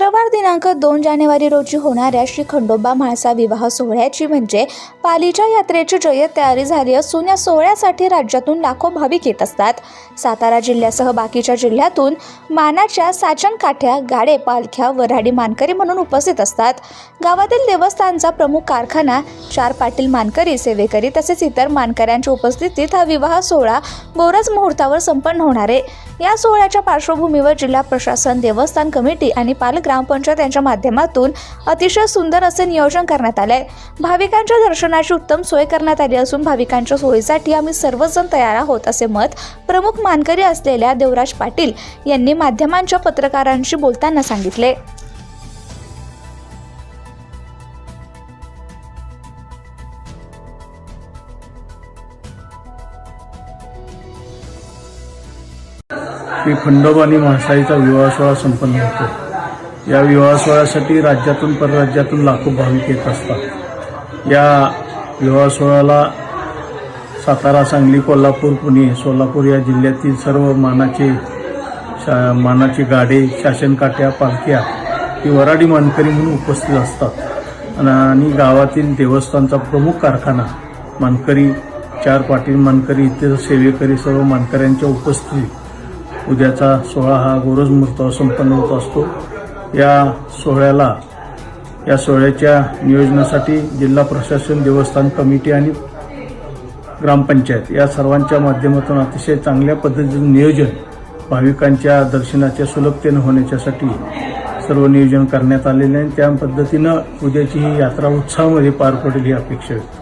शुक्रवार दिनांक दोन जानेवारी रोजी होणाऱ्या श्री खंडोबा म्हाळसा विवाह सोहळ्याची म्हणजे पालीच्या यात्रेची जय्यत तयारी झाली असून या सोहळ्यासाठी राज्यातून लाखो भाविक येत असतात. सातारा जिल्ह्यासह बाकीच्या जिल्ह्यातून मानाच्या साचन काठ्या गाडे पालख्या वऱ्हाडी मानकरी म्हणून उपस्थित असतात. गावातील देवस्थानचा प्रमुख कारखाना चार पाटील मानकरी सेवेकरी तसेच इतर मानकऱ्यांच्या उपस्थितीत हा विवाह सोहळा गोरज मुहूर्तावर संपन्न होणार आहे. या सोहळ्याच्या पार्श्वभूमीवर जिल्हा प्रशासन देवस्थान कमिटी आणि पालक ग्रामपंचायत यांच्या माध्यमातून अतिशय सुंदर असे नियोजन करण्यात आले. आहे भाविकांच्या दर्शनाची उत्तम सोय करण्यात आली असून भाविकांच्या सोयीसाठी आम्ही सर्वजण तयार आहोत असे मत प्रमुख मानकरी असलेल्या देवराज पाटील यांनी माध्यमांच्या पत्रकारांशी बोलताना सांगितले. की खंडोबा आणि महासाईचा विवाह सोहळा संपन्न होतो. या विवाह सोहळ्यासाठी राज्यातून परराज्यातून लाखो भाविक येत असतात. या विवाह सोहळ्याला सातारा सांगली कोल्हापूर पुणे सोलापूर या जिल्ह्यातील सर्व मानाचे शा मानाचे गाडे शासनकाट्या पालख्या ही वराडी मानकरी म्हणून उपस्थित असतात. आणि- गावातील देवस्थानचा प्रमुख कारखाना मानकरी चार पाटील मानकरी इतर सेवेकरी सर्व मानकऱ्यांच्या उपस्थितीत उद्याचा सोहळा हा गोरज मुहूर्तावर संपन्न होत असतो. या सोहळ्याला या सोहळ्याच्या नियोजनासाठी जिल्हा प्रशासन देवस्थान कमिटी आणि ग्रामपंचायत या सर्वांच्या माध्यमातून अतिशय चांगल्या पद्धतीचं नियोजन भाविकांच्या दर्शनाच्या सुलभतेनं होण्याच्यासाठी सर्व नियोजन करण्यात आलेले आहे. त्या पद्धतीनं उद्याची ही यात्रा उत्साहामध्ये पार पडेल ही अपेक्षा व्यक्त